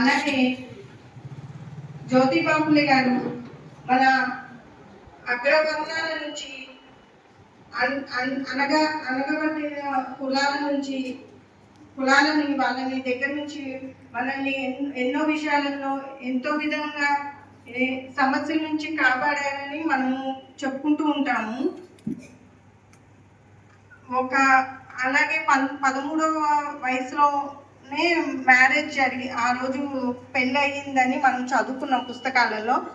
అలాగే జ్యోతి బాపులే గారు మన అగ్రవర్ణాల నుంచి అన్- అన్- అనగా అనగబడిన కులాల నుంచి కులాలని వాళ్ళని దగ్గర నుంచి మనల్ని ఎన్నో విషయాలలో ఎంతో విధంగా సమస్యల నుంచి కాపాడారని మనము చెప్పుకుంటూ ఉంటాము. ఒక అలాగే పన్ పదమూడవ నే మ్యారేజ్ జరిగి ఆ రోజు పెళ్ళి అయ్యిందని మనం చదువుకున్నాం పుస్తకాలలో.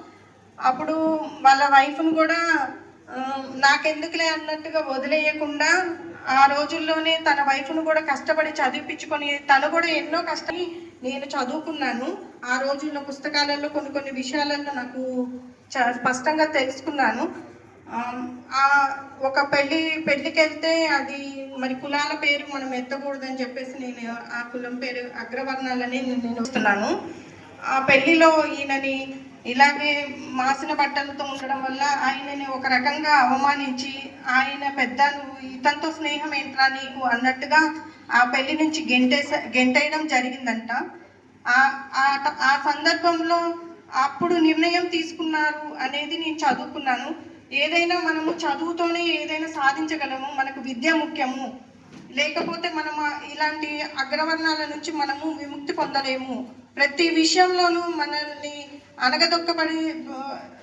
అప్పుడు వాళ్ళ వైఫ్ను కూడా నాకెందుకులే అన్నట్టుగా వదిలేయకుండా ఆ రోజుల్లోనే తన వైఫ్ను కూడా కష్టపడి చదివిపించుకొని తను కూడా ఎన్నో కష్టం నేను చదువుకున్నాను. ఆ రోజుల్లో పుస్తకాలలో కొన్ని కొన్ని విషయాలలో నాకు చ- స్పష్టంగా తెలుసుకున్నాను. ఆ, ఒక పెళ్ళి పెళ్ళికి వెళ్తే అది మరి కులాల పేరు మనం ఎత్తకూడదని చెప్పేసి నేను ఆ కులం పేరు అగ్రవర్ణాలని నేను వస్తున్నాను ఆ పెళ్ళిలో ఈయనని ఇలాగే మాసిన బట్టలతో ఉండడం వల్ల ఆయనని ఒక రకంగా అవమానించి ఆయన పెద్ద నువ్వు ఇతనితో స్నేహం ఏంట్రా నీకు అన్నట్టుగా ఆ పెళ్ళి నుంచి గెంటేస గెంటేయడం జరిగిందంట. ఆ ఆ సందర్భంలో అప్పుడు నిర్ణయం తీసుకున్నారు అనేది నేను చదువుకున్నాను. ఏదైనా మనము చదువుతోనే ఏదైనా సాధించగలము మనకు విద్య ముఖ్యము. లేకపోతే మనం ఇలాంటి అగ్రవర్ణాల నుంచి మనము విముక్తి పొందలేము. ప్రతి విషయంలోనూ మనల్ని అనగదొక్కబడి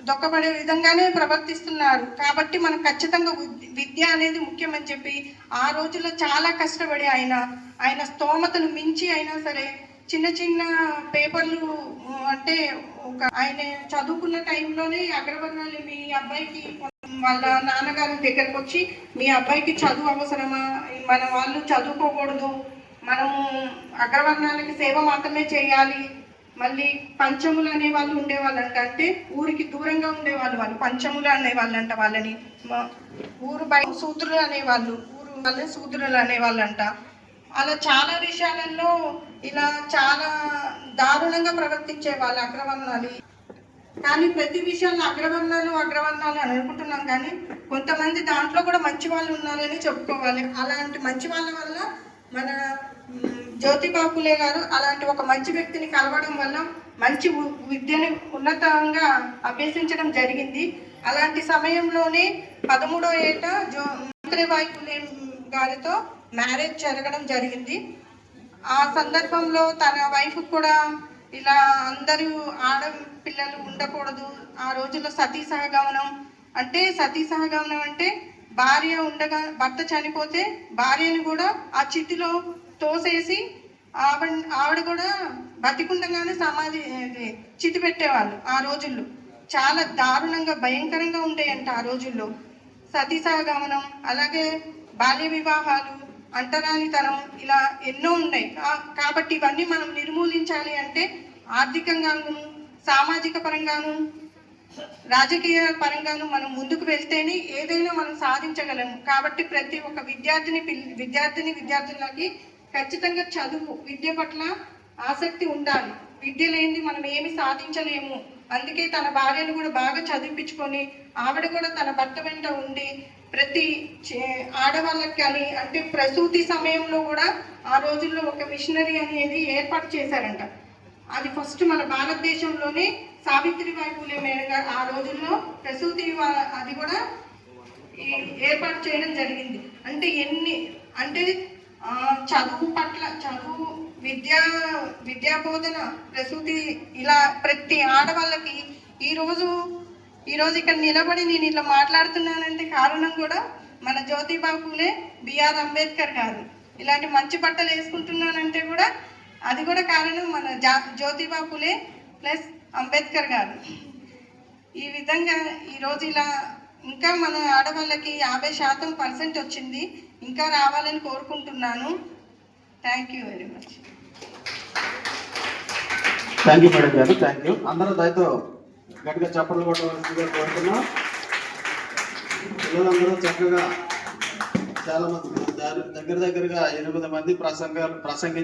దొక్కబడే విధంగానే ప్రవర్తిస్తున్నారు. కాబట్టి మనం ఖచ్చితంగా విద్య అనేది ముఖ్యమని చెప్పి ఆ రోజుల్లో చాలా కష్టపడి ఆయన ఆయన స్తోమతను మించి అయినా సరే చిన్న చిన్న పేపర్లు అంటే ఒక ఆయన చదువుకున్న టైంలోనే అగ్రవర్ణాలు మీ అబ్బాయికి వాళ్ళ నాన్నగారి దగ్గరకు వచ్చి మీ అబ్బాయికి చదువు అవసరమా? మన వాళ్ళు చదువుకోకూడదు. మనము అగ్రవర్ణాలకి సేవ మాత్రమే చేయాలి. మళ్ళీ పంచములు అనే వాళ్ళు ఉండేవాళ్ళంట. అంటే ఊరికి దూరంగా ఉండేవాళ్ళు వాళ్ళు. పంచములు అనేవాళ్ళంట వాళ్ళని. ఊరు బయట సూత్రులు అనేవాళ్ళు. ఊరు వాళ్ళే సూత్రులు అనేవాళ్ళంట. అలా చాలా విషయాలలో ఇలా చాలా దారుణంగా ప్రవర్తించే వాళ్ళు అగ్రవర్ణాలు. కానీ ప్రతి విషయంలో అగ్రవర్ణాలు అగ్రవర్ణాలు అని అనుకుంటున్నాం కానీ కొంతమంది దాంట్లో కూడా మంచి వాళ్ళు ఉన్నారని చెప్పుకోవాలి. అలాంటి మంచి వాళ్ళ వల్ల మన మ్, జ్యోతి బాపులే గారు అలాంటి ఒక మంచి వ్యక్తిని కలవడం వల్ల మంచి విద్యను ఉన్నతంగా అభ్యసించడం జరిగింది. అలాంటి సమయంలోనే పదమూడో ఏట జో మంత్రిబాయి పులే గారితో మ్యారేజ్ జరగడం జరిగింది. ఆ సందర్భంలో తన వైఫ్ కూడా ఇలా అందరూ ఆడపిల్లలు ఉండకూడదు ఆ రోజుల్లో సతీ సహగమనం అంటే సతీ సహగమనం అంటే భార్య ఉండగా భర్త చనిపోతే భార్యను కూడా ఆ చితిలో తోసేసి ఆవిడ ఆవిడ కూడా బతికుండగానే సమాధి చితి పెట్టేవాళ్ళు ఆ రోజుల్లో. చాలా దారుణంగా భయంకరంగా ఉండేయంట ఆ రోజుల్లో. సతీ సహగమనం అలాగే బాల్య వివాహాలు అంటరానితనం ఇలా ఎన్నో ఉన్నాయి. కాబట్టి ఇవన్నీ మనం నిర్మూలించాలి అంటే ఆర్థికంగాను సామాజిక పరంగాను రాజకీయ పరంగాను మనం ముందుకు వెళ్తేనే ఏదైనా మనం సాధించగలము కాబట్టి ప్రతి ఒక్క విద్యార్థిని విద్యార్థిని విద్యార్థులకి ఖచ్చితంగా చదువు విద్య పట్ల ఆసక్తి ఉండాలి. విద్య లేనిది మనం ఏమి సాధించలేము. అందుకే తన భార్యను కూడా బాగా చదివించుకొని ఆవిడ కూడా తన భర్త వెంట ఉండి ప్రతి చే- ఆడవాళ్ళకి కానీ అంటే ప్రసూతి సమయంలో కూడా ఆ రోజుల్లో ఒక మిషనరీ అనేది ఏర్పాటు చేశారంట. అది ఫస్ట్ మన భారతదేశంలోనే సావిత్రిబాయి పూలే మేడం గారు ఆ రోజుల్లో ప్రసూతి అది కూడా ఏర్పాటు చేయడం జరిగింది. అంటే ఎన్ని అంటే చదువు పట్ల చదువు విద్యా విద్యా బోధన ప్రసూతి ఇలా ప్రతి ఆడవాళ్ళకి ఈరోజు ఈరోజు ఇక్కడ నిలబడి నేను ఇట్లా మాట్లాడుతున్నానంటే కారణం కూడా మన జ్యోతిబా పూలే బిఆర్ అంబేద్కర్ గారు. ఇలాంటి మంచి బట్టలు వేసుకుంటున్నానంటే కూడా అది కూడా కారణం మన జా జ్యోతిబా పూలే ప్లస్ అంబేద్కర్ గారు. ఈ విధంగా ఈరోజు ఇలా ఇంకా మన ఆడవాళ్ళకి యాభై శాతం పర్సెంట్ వచ్చింది. ఇంకా రావాలని కోరుకుంటున్నాను. Thank you very much thank you madam గారు థ్యాంక్ యూ అందరూ దయతో గట్టిగా చప్పట్లు కొట్టవలసిందిగా కోరుతున్నాం. పిల్లలందరూ చక్కగా చాలా మంది దగ్గర దగ్గరగా ఎనిమిది మంది ప్రసంగాలు ప్రసంగించారు.